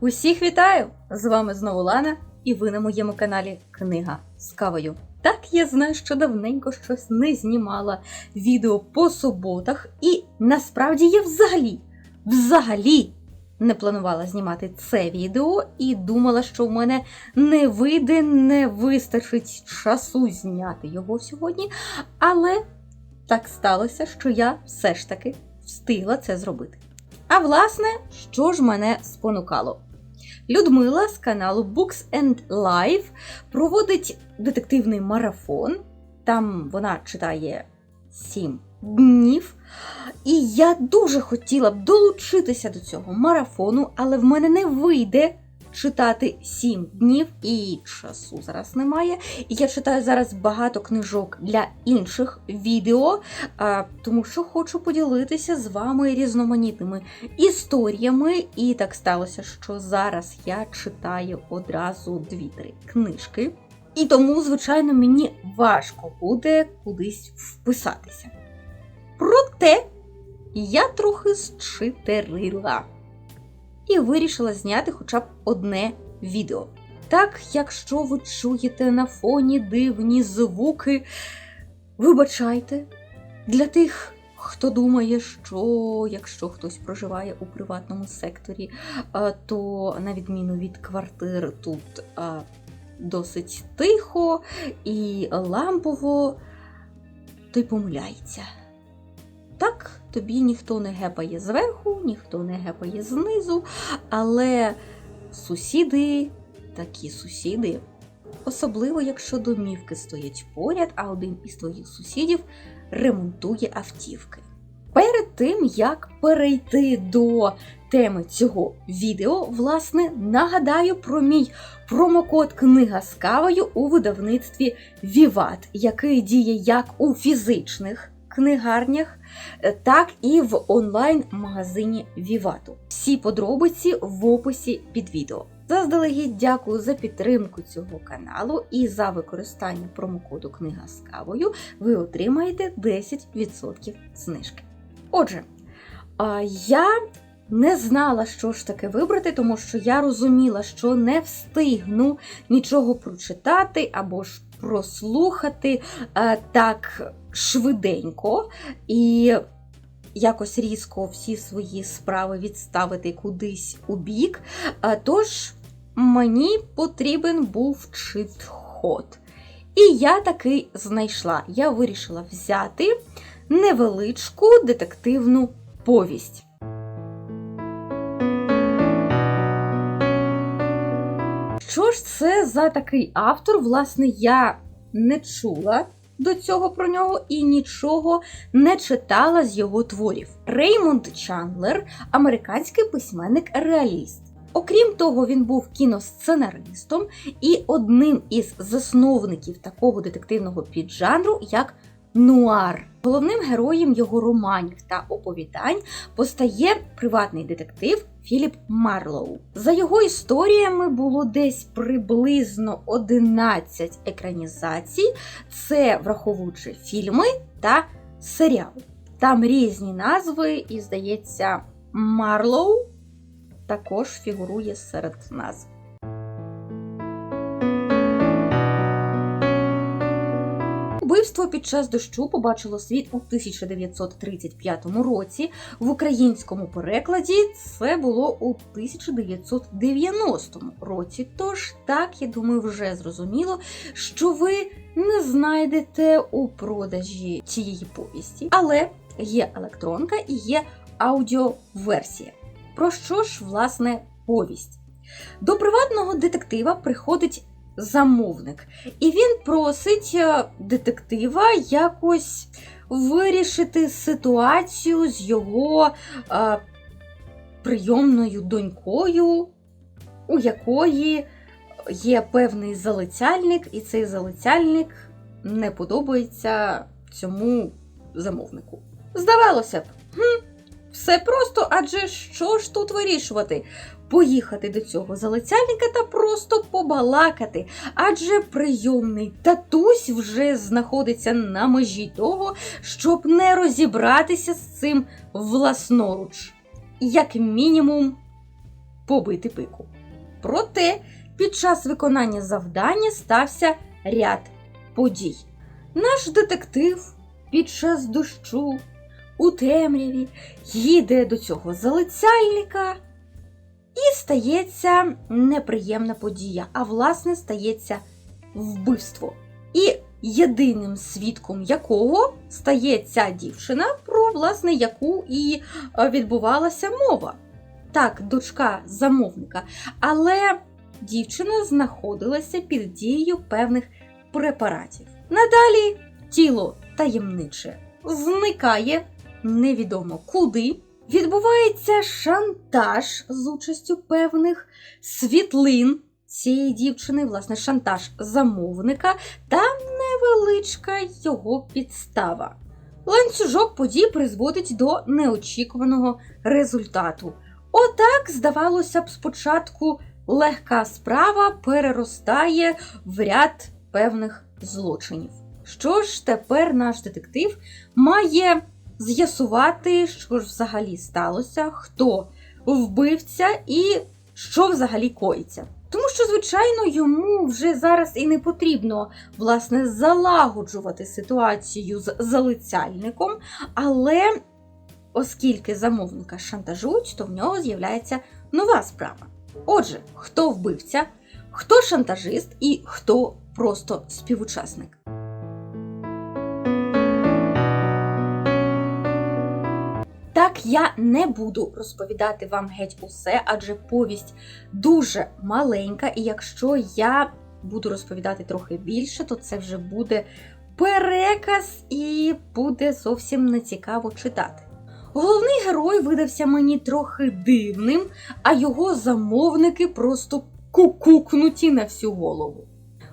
Усіх вітаю! З вами знову Лана, і ви на моєму каналі Книга з кавою. Так, я знаю, що давненько щось не знімала відео по суботах, і насправді я взагалі, взагалі не планувала знімати це відео і думала, що в мене не вийде, не вистачить часу зняти його сьогодні. Але так сталося, що я все ж таки встигла це зробити. А власне, що ж мене спонукало? Людмила з каналу Books and Life проводить детективний марафон. Там вона читає 7 днів. І я дуже хотіла б долучитися до цього марафону, але в мене не вийде читати 7 днів і часу зараз немає. І я читаю зараз багато книжок для інших відео, тому що хочу поділитися з вами різноманітними історіями. І так сталося, що зараз я читаю одразу дві-три книжки. І тому, звичайно, мені важко буде кудись вписатися. Проте я трохи зчитерила і вирішила зняти хоча б одне відео. Так, якщо ви чуєте на фоні дивні звуки, вибачайте, для тих, хто думає, що якщо хтось проживає у приватному секторі, то на відміну від квартир тут досить тихо і лампово, то й помиляється. Так, тобі ніхто не гепає зверху, ніхто не гепає знизу, але сусіди такі сусіди. Особливо, якщо домівки стоять поряд, а один із твоїх сусідів ремонтує автівки. Перед тим, як перейти до теми цього відео, власне, нагадаю про мій промокод Книга з кавою у видавництві Vivat, який діє як у фізичних книгарнях, е, так і в онлайн-магазині Вівату. Всі подробиці в описі під відео. Заздалегідь дякую за підтримку цього каналу і за використання промокоду Книга з кавою ви отримаєте 10% знижки. Отже, я не знала, що ж таке вибрати, тому що я розуміла, що не встигну нічого прочитати або ж прослухати е, так швиденько і якось різко всі свої справи відставити кудись у бік. Тож мені потрібен був чит-ход. І я таки знайшла. Я вирішила взяти невеличку детективну повість. Що ж це за такий автор? Власне, я не чула до цього про нього і нічого не читала з його творів. Реймонд Чандлер, американський письменник-реаліст. Окрім того, він був кіносценаристом і одним із засновників такого детективного піджанру, як нуар. Головним героєм його романів та оповідань постає приватний детектив Філіп Марлоу. За його історіями було десь приблизно 11 екранізацій, це враховуючи фільми та серіали. Там різні назви, і здається, Марлоу також фігурує серед назв. Убивство під час дощу побачило світ у 1935 році. В українському перекладі це було у 1990 році. Тож так, я думаю, вже зрозуміло, що ви не знайдете у продажі цієї повісті. Але є електронка і є аудіоверсія. Про що ж, власне, повість? До приватного детектива приходить замовник, і він просить е, детектива якось вирішити ситуацію з його е, прийомною донькою, у якої є певний залицяльник, і цей залицяльник не подобається цьому замовнику. Здавалося б, хм, все просто, адже що ж тут вирішувати? поїхати до цього залицяльника та просто побалакати, адже прийомний татусь вже знаходиться на межі того, щоб не розібратися з цим власноруч, як мінімум побити пику. Проте під час виконання завдання стався ряд подій. Наш детектив під час дощу у темряві їде до цього залицяльника, і стається неприємна подія, а власне стається вбивство. І єдиним свідком якого стає ця дівчина, про власне яку і е, відбувалася мова. Так, дочка замовника. Але дівчина знаходилася під дією певних препаратів. Надалі тіло таємниче зникає невідомо куди. Відбувається шантаж з участю певних світлин цієї дівчини, власне, шантаж замовника та невеличка його підстава. Ланцюжок подій призводить до неочікуваного результату. Отак, здавалося б, спочатку легка справа переростає в ряд певних злочинів. Що ж тепер наш детектив має з'ясувати, що ж взагалі сталося, хто вбивця і що взагалі коїться. Тому що, звичайно, йому вже зараз і не потрібно власне залагоджувати ситуацію з залицяльником, але оскільки замовника шантажують, то в нього з'являється нова справа. Отже, хто вбивця, хто шантажист і хто просто співучасник. Так, я не буду розповідати вам геть усе, адже повість дуже маленька, і якщо я буду розповідати трохи більше, то це вже буде переказ і буде зовсім нецікаво читати. Головний герой видався мені трохи дивним, а його замовники просто кукукнуті на всю голову.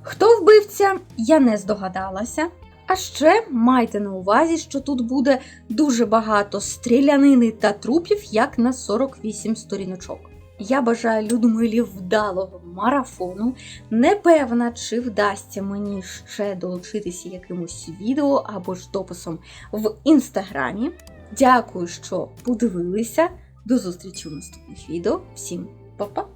Хто вбивця, я не здогадалася. А ще майте на увазі, що тут буде дуже багато стрілянини та трупів, як на 48 сторіночок. Я бажаю Людмилі вдалого марафону. Не певна, чи вдасться мені ще долучитися якимось відео або ж дописом в інстаграмі. Дякую, що подивилися. До зустрічі у наступних відео. Всім па-па!